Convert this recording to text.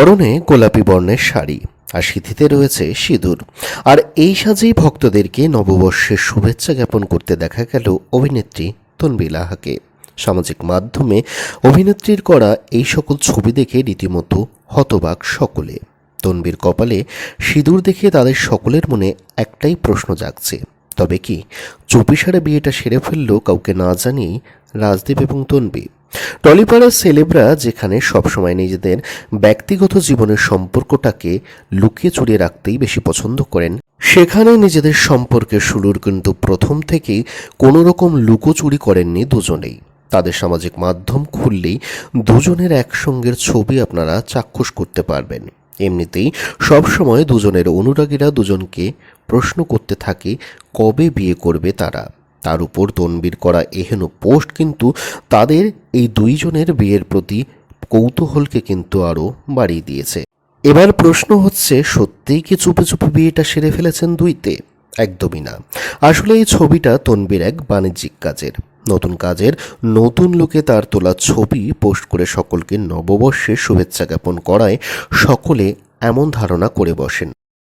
পরনে গোলাপি বর্ণের শাড়ি, আর সিঁথিতে রয়েছে সিঁদুর। আর এই সাজেই ভক্তদেরকে নববর্ষের শুভেচ্ছা জ্ঞাপন করতে দেখা গেল অভিনেত্রী তনবি লাহাকে সামাজিক মাধ্যমে অভিনেত্রীর করা এই সকল ছবি দেখে রীতিমতো হতবাক সকলে। তনবির কপালে সিঁদুর দেখে তাদের সকলের মনে একটাই প্রশ্ন জাগছে, তবে কি চুপিসারে বিয়েটা সেরে ফেলল কাউকে না জানিয়েই রাজদীপ এবং তনবি? টলিপাড়ার সেলেবরা যেখানে সবসময় নিজেদের ব্যক্তিগত জীবনের সম্পর্কটাকে লুকিয়ে চুরিয়ে রাখতেই বেশি পছন্দ করেন, সেখানে নিজেদের সম্পর্কের শুরুর কিন্তু প্রথম থেকেই কোনো রকম লুকোচুরি করেননি দুজনেই। তাদের সামাজিক মাধ্যম খুললেই দুজনের একসঙ্গের ছবি আপনারা চাক্ষুষ করতে পারবেন। এমনিতেই সবসময় দুজনের অনুরাগীরা দুজনকে প্রশ্ন করতে থাকে, কবে বিয়ে করবে তারা? তার উপর তনবির করা এহেন পোস্ট কিন্তু তাদের এই দুইজনের বিয়ের প্রতি কৌতূহলকে কিন্তু আরও বাড়িয়ে দিয়েছে। এবার প্রশ্ন হচ্ছে, সত্যিই কি চুপে চুপে বিয়েটা সেরে ফেলেছেন দুইতে? একদমই না। আসলে এই ছবিটা তনবির এক বাণিজ্যিক কাজের। নতুন কাজের নতুন লোকে তার তোলা ছবি পোস্ট করে সকলকে নববর্ষের শুভেচ্ছা জ্ঞাপন করায় সকলে এমন ধারণা করে বসেন।